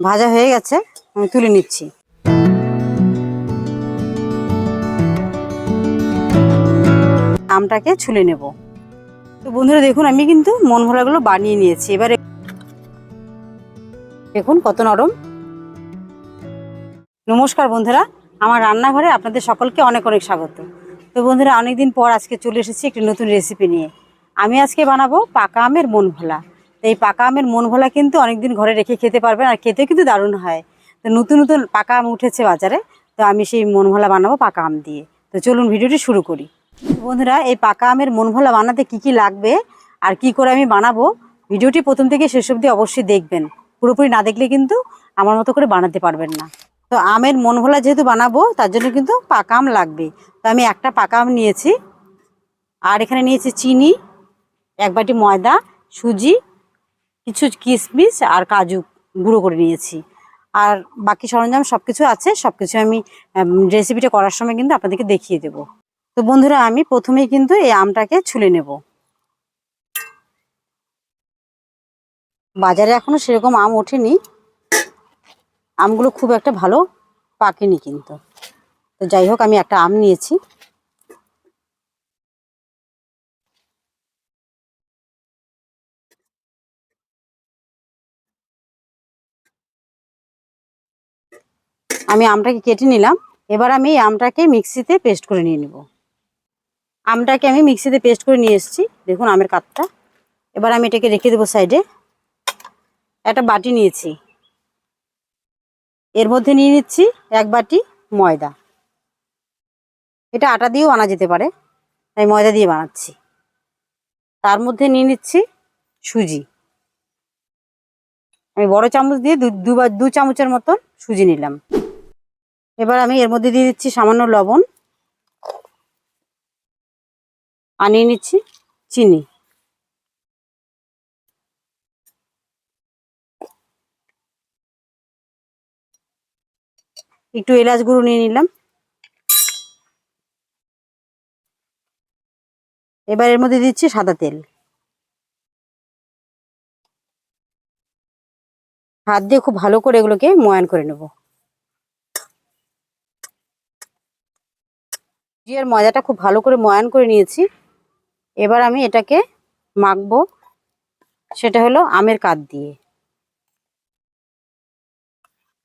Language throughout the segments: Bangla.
ভাজা হয়ে গেছে, আমি তুলে নিচ্ছি। আমটাকে ছুলে নেব। তো বন্ধুরা, দেখুন, আমি কিন্তু মন ভোলাগুলো বানিয়ে নিয়েছি। এবারে দেখুন কত নরম। নমস্কার বন্ধুরা, আমার রান্নাঘরে আপনাদের সকলকে অনেক অনেক স্বাগত। তো বন্ধুরা, অনেকদিন পর আজকে চলে এসেছি একটি নতুন রেসিপি নিয়ে। আমি আজকে বানাবো পাকা আমের মন ভোলা। এই পাকা আমের মন ভোলা কিন্তু অনেকদিন ঘরে রেখে খেতে পারবেন আর খেতেও কিন্তু দারুণ হয়। তো নতুন নতুন পাকা আম উঠেছে বাজারে, তো আমি সেই মন ভোলা বানাবো পাকা আম দিয়ে। তো চলুন ভিডিওটি শুরু করি। বন্ধুরা, এই পাকা আমের মন ভোলা বানাতে কি কি লাগবে আর কি করে আমি বানাবো, ভিডিওটি প্রথম থেকে শেষ অবধি অবশ্যই দেখবেন। পুরোপুরি না দেখলে কিন্তু আমার মতো করে বানাতে পারবেন না। তো আমের মন ভোলা যেহেতু বানাবো, তার জন্য কিন্তু পাকা আম লাগবে। তো আমি একটা পাকা আম নিয়েছি, আর এখানে নিয়েছি চিনি, এক বাটি ময়দা, সুজি কিছু কিশমিশ আর কাজু গুঁড়ো করে নিয়েছি। আর বাকি সরঞ্জাম সব কিছু আছে সব কিছু আমি রেসিপিটা করার সময় কিন্তু আপনাদেরকে দেখিয়ে দেব। তো বন্ধুরা, আমি প্রথমেই কিন্তু এই আমটাকে ছুলে নেব। বাজারে এখনও সেরকম আম ওঠেনি। আমগুলো খুব একটা ভালো পাকেনি কিন্তু। তো যাই হোক, আমি একটা আম নিয়েছি। আমি আমটাকে কেটে নিলাম। এবার আমি এই আমটাকে মিক্সিতে পেস্ট করে নিয়ে নেব। আমটাকে আমি মিক্সিতে পেস্ট করে নিয়ে এসেছি। দেখুন আমের কাতটা এবার আমি এটাকে রেখে দেবো সাইডে। একটা বাটি নিয়েছি। এর মধ্যে নিয়ে নিচ্ছি এক বাটি ময়দা। এটা আটা দিয়েও আনা যেতে পারে। তাই ময়দা দিয়ে বানাচ্ছি। তার মধ্যে নিয়ে নিচ্ছি সুজি। আমি বড় চামচ দিয়ে দুবার, দু চামচের মতন সুজি নিলাম। এবার আমি এর মধ্যে দিয়ে দিচ্ছি সামান্য লবণ। আনিয়ে নিচ্ছি চিনি। একটু এলাচ গুঁড়ো নিয়ে নিলাম। এবার এর মধ্যে দিচ্ছি সাদা তেল। হাত দিয়ে খুব ভালো করে এগুলোকে ময়ান করে নেব। জিয়ার ময়দাটা খুব ভালো করে ময়ান করে নিয়েছি। এবার আমি এটাকে মাখবো। সেটা হলো আমের কাত দিয়ে।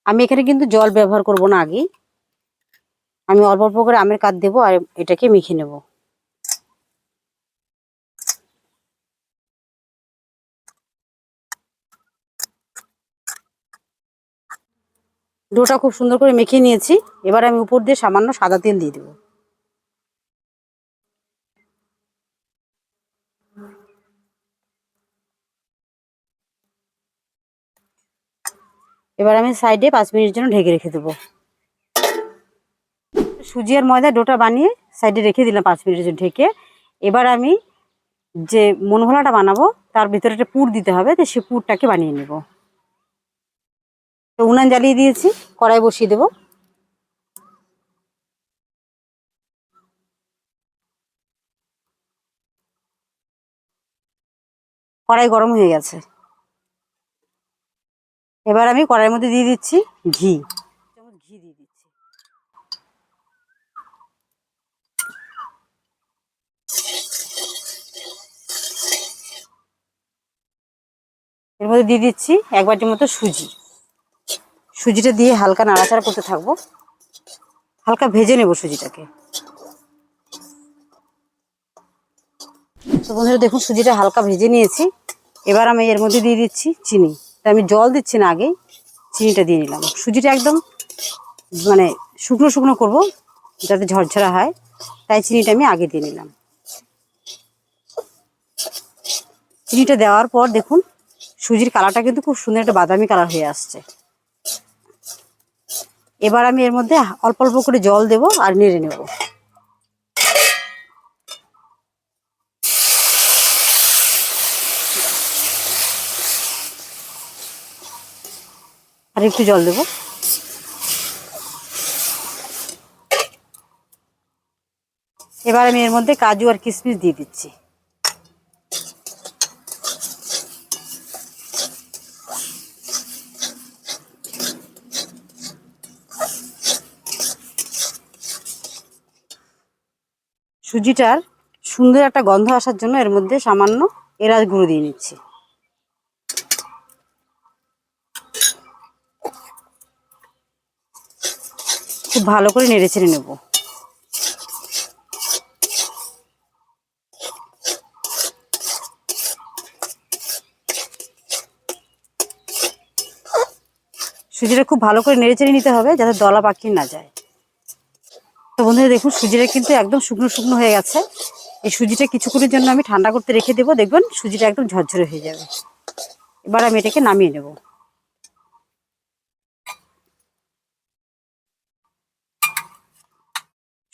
আমি এখানে কিন্তু জল ব্যবহার করব না আগেই। আমি অল্প অল্প করে আমের কাত দেবো আর এটাকে মেখে নেব। ডোটা খুব সুন্দর করে মেখে নিয়েছি। এবার আমি উপর দিয়ে সামান্য সাদা তেল দিয়ে দেবো। এবার আমি সাইডে পাঁচ মিনিটের জন্য ঢেকে রেখে দেবো। সুজি আর ময়দা ডোটা বানিয়ে সাইডে রেখে দিলাম পাঁচ মিনিটের জন্য ঢেকে। এবার আমি যে মনভোলাটা বানাবো, তার ভিতরে একটা পুর দিতে হবে, তো সে পুরটাকে বানিয়ে নেব। তো উনান জ্বালিয়ে দিয়েছি, কড়াই বসিয়ে দেবো। কড়াই গরম হয়ে গেছে। এবার আমি কড়াইয়ের মধ্যে দিয়ে দিচ্ছি ঘি। ঘি দিয়ে দিচ্ছি। এর মধ্যে দিয়ে দিচ্ছি এক বাটির মতো সুজি। সুজিটা দিয়ে হালকা নাড়াচাড়া করতে থাকব। হালকা ভেজে নেব সুজিটাকে। তো বন্ধুরা দেখুন, সুজিটা হালকা ভেজে নিয়েছি। এবার আমি এর মধ্যে দিয়ে দিচ্ছি চিনি। তা আমি জল দিচ্ছি না আগে চিনিটা দিয়ে নিলাম। সুজিটা একদম মানে শুকনো শুকনো করব, যাতে ঝরঝরা হয়, তাই চিনিটা আমি আগে দিয়ে নিলাম। চিনিটা দেওয়ার পর দেখুন, সুজির কালারটা কিন্তু খুব সুন্দর একটা বাদামি কালার হয়ে আসছে। এবার আমি এর মধ্যে অল্প অল্প করে জল দেব আর নেড়ে নেব। আর একটু জল দেবো। এবার আমি এর মধ্যে কাজু আর কিশমিশ দিয়ে দিচ্ছি। সুজিটার সুন্দর একটা গন্ধ আসার জন্য এর মধ্যে সামান্য এরাজ গুঁড়ো দিয়ে নিচ্ছি। খুব ভালো করে নেড়ে ছেড়ে নেব। সুজিটা খুব ভালো করে নেড়ে চেড়ে নিতে হবে যাতে দলা পাকিয়ে না যায়। তো বন্ধুরা দেখুন, সুজিটা কিন্তু একদম শুকনো শুকনো হয়ে গেছে। এই সুজিটা কিছুক্ষণের জন্য আমি ঠান্ডা করতে রেখে দেবো। দেখবেন সুজিটা একদম ঝরঝরে হয়ে যাবে। এবার আমি এটাকে নামিয়ে নেব।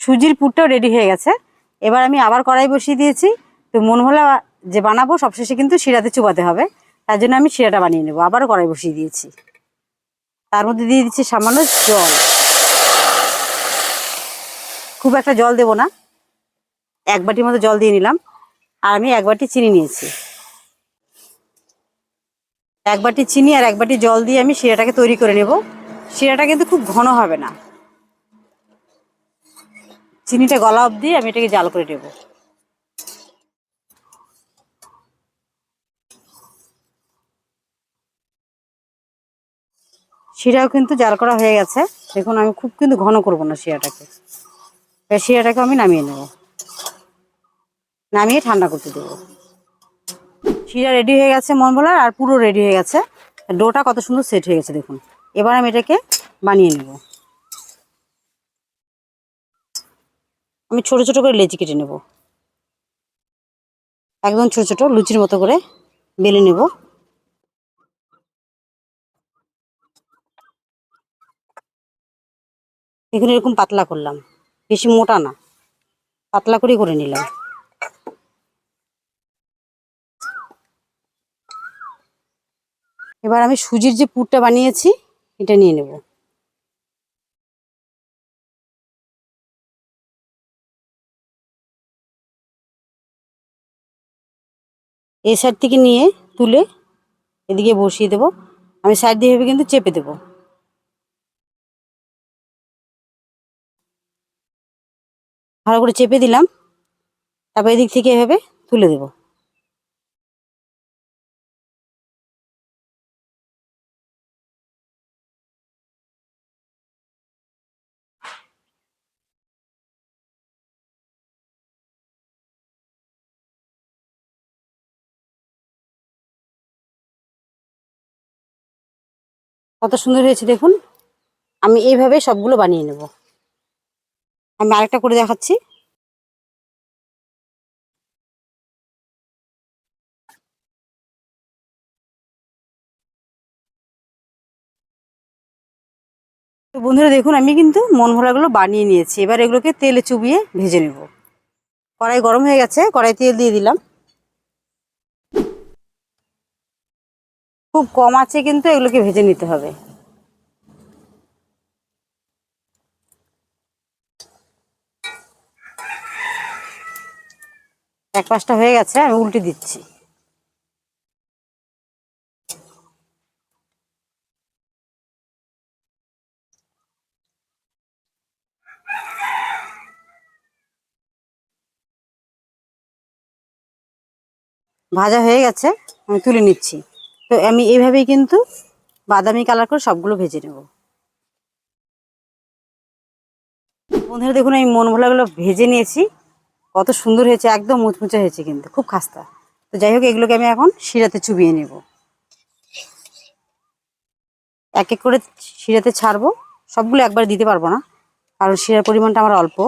সুজির পুরটাও রেডি হয়ে গেছে। এবার আমি আবার কড়াই বসিয়ে দিয়েছি। তো মন ভোলা যে বানাবো, সবশেষে কিন্তু শিরাতে চুবাতে হবে। তার জন্য আমি শিরাটা বানিয়ে নেব। আবারও কড়াই বসিয়ে দিয়েছি। তার মধ্যে দিয়ে দিচ্ছি সামান্য জল। খুব একটা জল দেব না। এক বাটির মতো জল দিয়ে নিলাম। আর আমি এক বাটি চিনি নিয়েছি। এক বাটি চিনি আর এক বাটি জল দিয়ে আমি শিরাটাকে তৈরি করে নেব। শিরাটা কিন্তু খুব ঘন হবে না। চিনিটা গলা অবধি আমি এটাকে জাল করে নেব। শিরাও কিন্তু জাল করা হয়ে গেছে। দেখুন, আমি খুব কিন্তু ঘন করব না শিরাটাকে। শিরাটাকে আমি নামিয়ে নেব। নামিয়ে ঠান্ডা করতে দেবো। শিরা রেডি হয়ে গেছে মন বলার, আর পুরো রেডি হয়ে গেছে। ডোটা কত সুন্দর সেট হয়ে গেছে, দেখুন। এবার আমি এটাকে বানিয়ে নেব। আমি ছোট ছোট করে লেচি কেটে নেব। একদম ছোট ছোট লুচির মতো করে বেলে নেব। এখানে এরকম পাতলা করলাম। বেশি মোটা না। পাতলা করে করে নিলাম। এবার আমি সুজির যে পুরটা বানিয়েছি, এটা নিয়ে নেব। এই সাইড থেকে নিয়ে তুলে এদিকে বসিয়ে দেব। আমি সাইড দিয়ে কিন্তু চেপে দেব। ভালো করে চেপে দিলাম। তারপর এদিক থেকে এভাবে তুলে দেব। কত সুন্দর হয়েছে দেখুন। আমি এইভাবে সবগুলো বানিয়ে নেব। আমি আরেকটা করে দেখাচ্ছি। তো বন্ধুরা দেখুন, আমি কিন্তু মন ভরাগুলো বানিয়ে নিয়েছি। এবার এগুলোকে তেলে চুবিয়ে ভেজে নেব। কড়াই গরম হয়ে গেছে, কড়াই তেল দিয়ে দিলাম। খুব কম আছে কিন্তু এগুলোকে ভেজে নিতে হবে। এক পাশটা হয়ে গেছে, আমি উল্টে দিচ্ছি। ভাজা হয়ে গেছে, আমি তুলে নিচ্ছি। তো আমি এইভাবেই কিন্তু বাদামি কালার করে সবগুলো ভেজে নেব। বন্ধুরা, দেখুন, আমি মন ভোলাগুলো ভেজে নিয়েছি। কত সুন্দর হয়েছে, একদম মুচমুচে হয়েছে কিন্তু, খুব খাস্তা। তো যাই হোক, এগুলোকে আমি এখন শিরাতে চুবিয়ে নেব। এক এক করে শিরাতে ছাড়বো। সবগুলো একবার দিতে পারব না, কারণ শিরার পরিমাণটা আমার অল্প।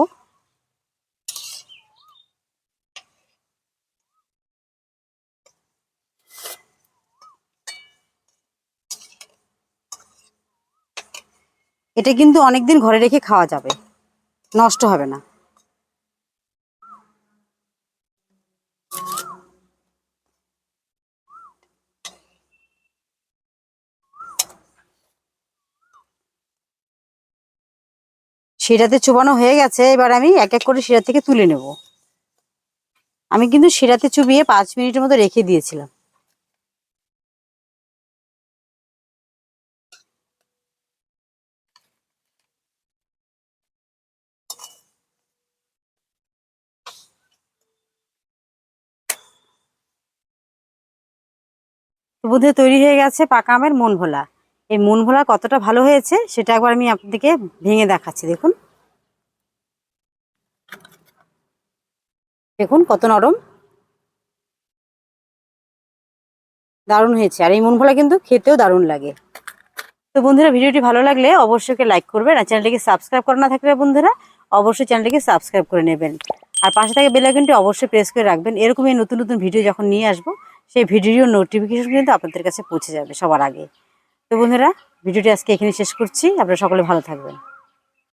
এটা কিন্তু অনেকদিন ঘরে রেখে খাওয়া যাবে। নষ্ট হবে না। শিরাতে চুবানো হয়ে গেছে, এবার আমি এক এক করে শিরা থেকে তুলে নেব। আমি কিন্তু শিরাতে চুবিয়ে পাঁচ মিনিটের মতো রেখে দিয়েছিলাম। বন্ধুরা তৈরি হয়ে গেছে পাকা আমের মন ভোলা এই মন ভোলা কতটা ভালো হয়েছে সেটা একবার আমি আপনাদেরকে ভেঙে দেখাচ্ছি, দেখুন। দেখুন কত নরম। দারুণ হয়েছে, আর এই মন ভোলা কিন্তু খেতেও দারুণ লাগে। তো বন্ধুরা, ভিডিওটি ভালো লাগলে অবশ্যই লাইক করবেন আর চ্যানেলটিকে সাবস্ক্রাইব করা না থাকলে বন্ধুরা, অবশ্যই চ্যানেলটিকে সাবস্ক্রাইব করে নেবেন। আর পাশে থেকে বেল আইকনটি অবশ্যই প্রেস করে রাখবেন। এরকমই নতুন নতুন ভিডিও যখন নিয়ে আসব সেই ভিডিও নোটিফিকেশন কিন্তু আপনাদের কাছে পৌঁছে যাবে সবার আগে। তো বন্ধুরা, ভিডিওটি আজকে এখানে শেষ করছি। আপনারা সকলে ভালো থাকবেন।